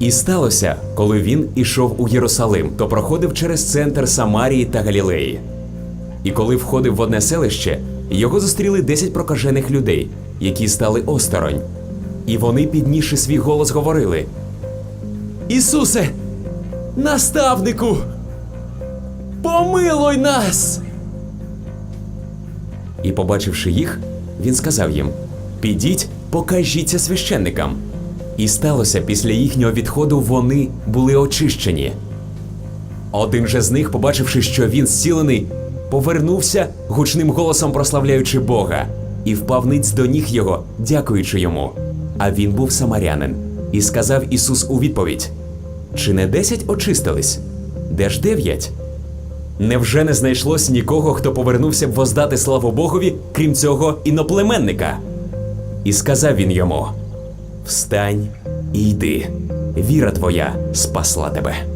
І сталося, коли він ішов у Єрусалим, то проходив через центр Самарії та Галілеї. І коли входив в одне селище, його зустріли десять прокажених людей, які стали осторонь. І вони, піднісши свій голос, говорили: Ісусе, наставнику, помилуй нас! І, побачивши їх, він сказав їм: Підіть, покажіться священникам. І сталося після їхнього відходу вони були очищені. Один же з них, побачивши, що він зцілений, повернувся, гучним голосом прославляючи Бога, і впав ниць до ніг його, дякуючи йому. А він був самарянин. І сказав Ісус у відповідь: Чи не десять очистились? Де ж дев'ять? Невже не знайшлось нікого, хто повернувся б воздати славу Богові, крім цього іноплеменника? І сказав він йому: Встань і йди, віра твоя спасла тебе.